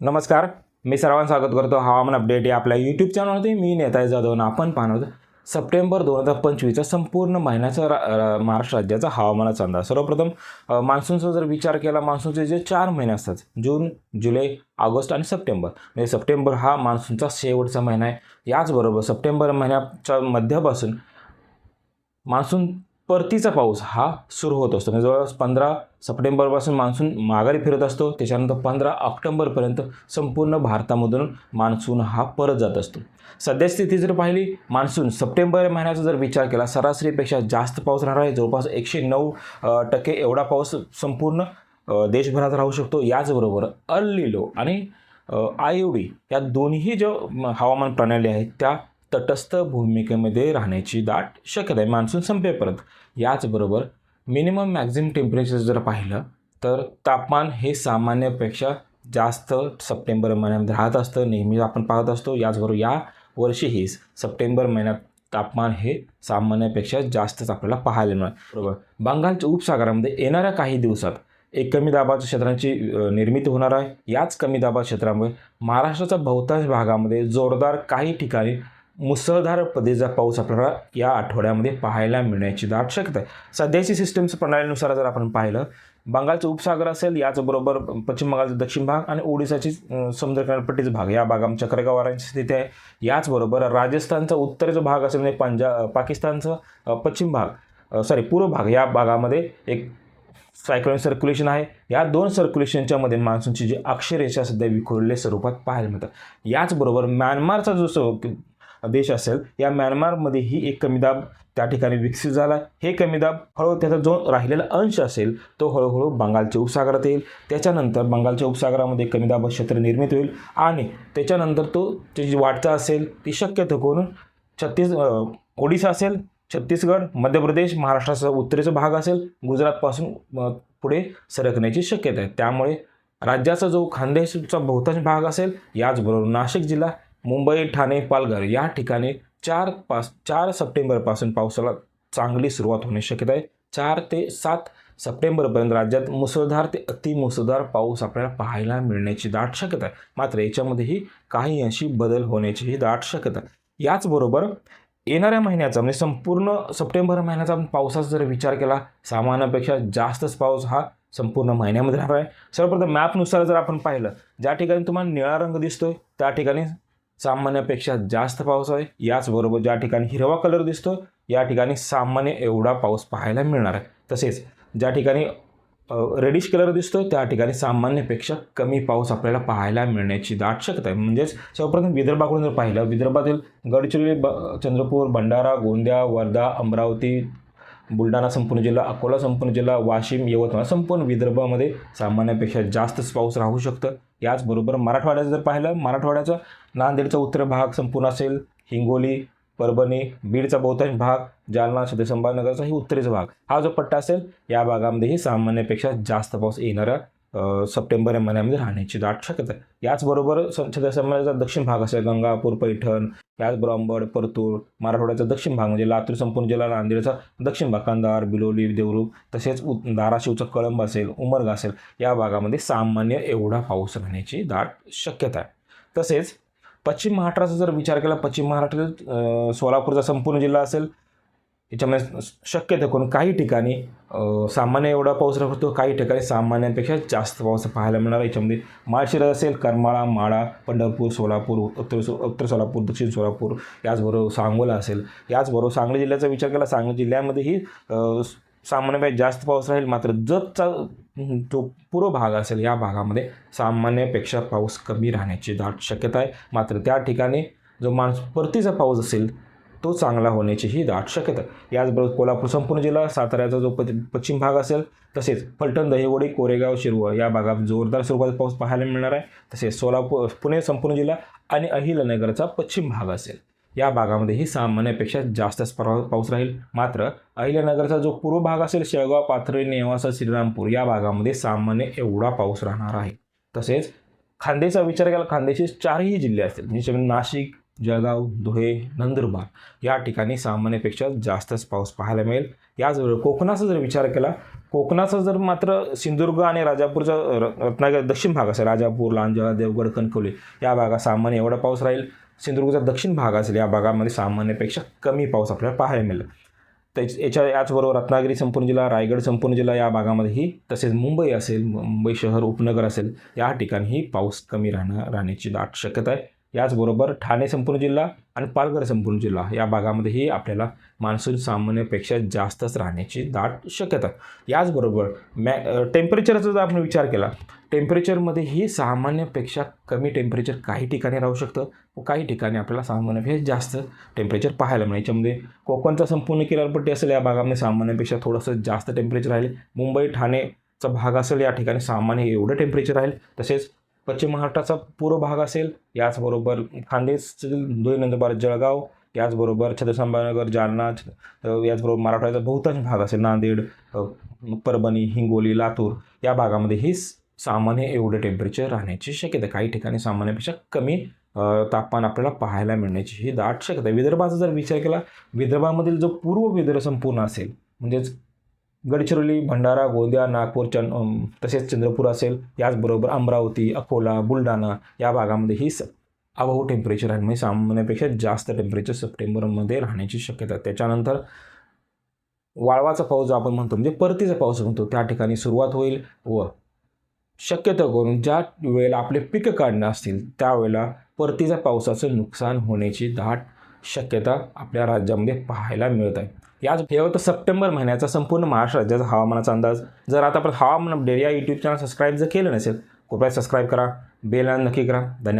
नमस्कार मी सर्वांना स्वागत करतो. हवामान अपडेट या आपल्या यूट्यूब चॅनलवरती मी नेताय जाधव आणि आपण पाहणार सप्टेंबर दोन हजार पंचवीसचा संपूर्ण महिन्याचा रा महाराष्ट्र राज्याचा हवामानाचा अंदाज. सर्वप्रथम मान्सूनचा जर विचार केला मान्सूनचे जे चार महिने असतात जून जुलै ऑगस्ट आणि सप्टेंबर म्हणजे सप्टेंबर हा मान्सूनचा शेवटचा महिना आहे. याचबरोबर सप्टेंबर महिन्याच्या मध्यापासून मान्सून परतीचा पाऊस हा सुरू होत असतो. म्हणजे जवळपास पंधरा सप्टेंबरपासून मान्सून माघारी फिरत असतो. त्याच्यानंतर पंधरा ऑक्टोंबरपर्यंत संपूर्ण भारतामधून मान्सून हा परत जात असतो. सध्या स्थिती जर पाहिली मान्सून सप्टेंबर महिन्याचा जर विचार केला सरासरीपेक्षा जास्त पाऊस राहणार आहे. जवळपास एकशे नऊ टक्के एवढा पाऊस संपूर्ण देशभरात राहू शकतो. याचबरोबर अल लिलो आणि आय डी या दोन्ही ज्या हवामान प्रणाली आहेत त्या तटस्थ भूमिकेमध्ये राहण्याची दाट शक्यता आहे. मान्सून संपेपर्यंत. याचबरोबर मिनिमम मॅक्झिमम टेम्परेचर जर पाहिलं तर तापमान हे सामान्यपेक्षा जास्त सप्टेंबर महिन्यामध्ये राहत असतं नेहमी आपण पाहत असतो. याचबरोबर या वर्षीही सप्टेंबर महिन्यात तापमान हे सामान्यापेक्षा जास्तच आपल्याला पाहायला मिळेल. बरोबर. बंगालच्या उपसागरामध्ये येणाऱ्या काही दिवसात एक कमी दाबाच्या क्षेत्राची निर्मिती होणार आहे. याच कमी दाबा क्षेत्रामुळे महाराष्ट्राच्या बहुतांश भागामध्ये जोरदार काही ठिकाणी मुसळधार पदेचा पाऊस आपल्याला या आठवड्यामध्ये पाहायला मिळण्याची दाट शक्यता आहे. सध्याची सिस्टम्स प्रणालीनुसार जर आपण पाहिलं बंगालचं उपसागर असेल याचबरोबर पश्चिम बंगालचा दक्षिण भाग आणि ओडिसाची समुद्रकिनारपट्टीचा समुद्र किनारपट्टीचा भाग. या भाग आमच्या चक्रगावारांची स्थिती आहे. याचबरोबर राजस्थानचा उत्तरेचा भाग असेल म्हणजे पंजाब पाकिस्तानचा पश्चिम भाग सॉरी पूर्व भाग. या भागामध्ये एक सायक्लोनिक सर्क्युलेशन आहे. या दोन सर्क्युलेशनच्या मध्ये मान्सूनची जी अक्षरेषा सध्या विखुरलेल्या स्वरूपात पाहायला मिळतात. याचबरोबर म्यानमारचा जो स- देश असेल या म्यानमारमध्येही एक कमी दाब त्या ठिकाणी विकसित झाला. हे कमी दाब हळूहळू त्याचा जो राहिलेला अंश असेल तो हळूहळू बंगालच्या उपसागरात येईल. त्याच्यानंतर बंगालच्या उपसागरामध्ये कमी दाब क्षेत्र निर्मित होईल आणि त्याच्यानंतर तो त्याची वाटचा वाटचाल असेल ती शक्यतो करून छत्तीस ओडिसा असेल छत्तीसगड मध्य प्रदेश महाराष्ट्राचा उत्तरेचा भाग असेल गुजरातपासून पुढे सरकण्याची शक्यता आहे. त्यामुळे राज्याचा जो खानदेशचा बहुतांश भाग असेल याचबरोबर नाशिक जिल्हा मुंबई ठाणे पालघर या ठिकाणी चार पास चार सप्टेंबरपासून पावसाला चांगली सुरुवात होण्याची शक्यता आहे. चार ते सात सप्टेंबरपर्यंत राज्यात मुसळधार ते अतिमुसळधार पाऊस आपल्याला पाहायला मिळण्याची दाट शक्यता आहे. मात्र याच्यामध्येही काही अंशी बदल होण्याचीही दाट शक्यता आहे. याचबरोबर येणाऱ्या महिन्याचा म्हणजे संपूर्ण सप्टेंबर महिन्याचा आपण पावसाचा जर विचार केला सामान्यापेक्षा जास्तच पाऊस हा संपूर्ण महिन्यामध्ये राहणार आहे. सर्वप्रथम मॅपनुसार जर आपण पाहिलं ज्या ठिकाणी तुम्हाला निळा रंग दिसतोय त्या ठिकाणी सामान्यापेक्षा जास्त पाऊस आहे. याचबरोबर ज्या ठिकाणी हिरवा कलर दिसतो या ठिकाणी सामान्य एवढा पाऊस पाहायला मिळणार आहे. तसेच ज्या ठिकाणी रेडिश कलर दिसतो त्या ठिकाणी सामान्यपेक्षा कमी पाऊस आपल्याला पाहायला मिळण्याची दाट शक्यता आहे. म्हणजेच सर्वप्रथम विदर्भाकडून जर पाहिलं विदर्भातील गडचिरोली ब चंद्रपूर भंडारा गोंदिया वर्धा अमरावती बुलढाणा संपूर्ण जिल्हा अकोला संपूर्ण जिल्हा वाशिम यवतमाळ संपूर्ण विदर्भामध्ये सामान्यापेक्षा जास्तच पाऊस राहू शकतं. याचबरोबर मराठवाड्याचं जर पाहिलं मराठवाड्याचा नांदेडचा उत्तर भाग संपूर्ण असेल हिंगोली परभणी बीडचा बहुतांश भाग जालना छत्रपती संभाजीनगरचाही उत्तरेचा भाग. हा जो पट्टा असेल या भागामध्येही सामान्यापेक्षा जास्त पाऊस येणारा सप्टेंबर या महिन्यामध्ये राहण्याची दाट शक्यता आहे. याचबरोबर स- छत्रपती दक्षिण भाग असेल गंगापूर पैठण याच ब्रॉम्बड परतूर मराठवाड्याचा दक्षिण भाग म्हणजे लातूर संपूर्ण जिल्हा नांदेडचा दक्षिण भाग कंदार बिलोली देवरूग तसेच उ धाराशिवचा कळंब असेल उमरगा असेल या भागामध्ये सामान्य एवढा पाऊस राहण्याची दाट शक्यता आहे. तसेच पश्चिम महाराष्ट्राचा जर विचार केला पश्चिम महाराष्ट्रातील सोलापूरचा संपूर्ण जिल्हा असेल याच्यामध्ये शक्यतो करून काही ठिकाणी सामान्य एवढा पाऊस राहतो काही ठिकाणी सामान्यांपेक्षा जास्त पाऊस पाहायला मिळणार. याच्यामध्ये माळशिरस असेल करमाळा माळा पंढरपूर सोलापूर उत्तर सो उत्तर सोलापूर दक्षिण सोलापूर याचबरोबर सांगोला असेल. याचबरोबर सांगली जिल्ह्याचा विचार केला सांगली जिल्ह्यामध्येही सामान्यपेक्षा जास्त पाऊस राहील. मात्र जतचा जो पूर्व भाग असेल या भागामध्ये सामान्यपेक्षा पाऊस कमी राहण्याची दाट शक्यता आहे. मात्र त्या ठिकाणी जो माणूस परतीचा पाऊस असेल तो चांगला होण्याचीही दाट शक्यता. याचबरोबर कोल्हापूर संपूर्ण जिल्हा साताऱ्याचा जो प पश्चिम भाग असेल तसेच फलटण दहिवडी कोरेगाव शिरवळ या भागात जोरदार स्वरूपात पाऊस पाहायला मिळणार आहे. तसेच सोलापूर पुणे संपूर्ण जिल्हा आणि अहिलनगरचा पश्चिम भाग असेल. या भागामध्येही सामान्यापेक्षा जास्तच पाऊस राहील. मात्र अहिल्यानगरचा जो पूर्व भाग असेल शेळगाव पाथरी नेवासा श्रीरामपूर या भागामध्ये सामान्य एवढा पाऊस राहणार आहे. तसेच खांदेचा विचार केला खांदेचे चारही जिल्हे असतील म्हणजे नाशिक जळगाव धुळे नंदुरबार या ठिकाणी सामान्यपेक्षा जास्तच पाऊस पाहायला मिळेल. याचबरोबर कोकणाचा जर विचार केला कोकणाचा जर मात्र सिंधुदुर्ग आणि राजापूरचा र- रत्नागिरी दक्षिण भाग असेल राजापूर लांजा देवगड कणकवली या भागात सामान्य एवढा पाऊस राहील. सिंधुदुर्गचा दक्षिण भाग असेल या भागामध्ये सामान्यपेक्षा कमी पाऊस आपल्याला पाहायला मिळेल. त्याच याच्या याचबरोबर रत्नागिरी संपूर्ण जिल्हा रायगड संपूर्ण जिल्हा या भागामध्येही तसेच मुंबई असेल मुंबई शहर उपनगर असेल या ठिकाणीही पाऊस कमी राहणं राहण्याची दाट शक्यता आहे. याचबरोबर ठाणे संपूर्ण जिल्हा आणि पालघर संपूर्ण जिल्हा या भागामध्येही आपल्याला मान्सून सामान्यपेक्षा जास्तच राहण्याची दाट शक्यता. याचबरोबर मॅ टेम्परेचरचा जर आपण विचार केला टेम्परेचरमध्येही सामान्यपेक्षा कमी टेम्परेचर काही ठिकाणी राहू शकतं. व काही ठिकाणी आपल्याला सामान्यपेक्षा जास्त टेम्परेचर पाहायला मिळेल. याच्यामध्ये कोकणचा संपूर्ण किनारपट्टी असेल या भागामध्ये सामान्यपेक्षा थोडंसं जास्त टेम्परेचर राहील. मुंबई ठाणेचा भाग असेल या ठिकाणी सामान्य एवढं टेम्परेचर राहील. तसेच पश्चिम महाराष्ट्राचा पूर्व भाग असेल याचबरोबर खानदेश दोन नंदुरबार जळगाव याचबरोबर छत्रसंभाजीनगर जालना याचबरोबर मराठवाड्याचा बहुतांश भाग असेल नांदेड परभणी हिंगोली लातूर या भागामध्येही स- सामान्य एवढं टेम्परेचर राहण्याची शक्यता. काही ठिकाणी सामान्यापेक्षा कमी तापमान आपल्याला पाहायला मिळण्याची ही दाट शक्यता आहे. विदर्भाचा जर विचार केला विदर्भामधील जो पूर्व विदर्भ संपूर्ण असेल म्हणजेच गडचिरोली भंडारा गोंदिया नागपूर चं तसेच चंद्रपूर असेल याचबरोबर अमरावती अकोला बुलढाणा या भागामध्ये ही स आभाऊ टेम्परेचर आहे म्हणजे सामान्यापेक्षा जास्त टेम्परेचर सप्टेंबरमध्ये राहण्याची शक्यता त्याच्यानंतर वाळवाचा पाऊस आपण म्हणतो म्हणजे परतीचा पाऊस म्हणतो त्या ठिकाणी सुरुवात होईल व शक्यतो करून ज्या वेळेला आपले पिकं काढणं असतील त्यावेळेला परतीच्या पावसाचं नुकसान होण्याची दाट शक्यता आपल्या राज्यामध्ये पाहायला मिळत आहे. याच हे होतं सप्टेंबर महिन्याचा संपूर्ण महाराष्ट्र राज्याचा हवामानाचा अंदाज. जर आता आपण हवामान अपडेट या यूट्यूब चॅनल सबस्क्राईब जर केलं नसेल कृपया सबस्क्राईब करा बेल नक्की करा. धन्यवाद.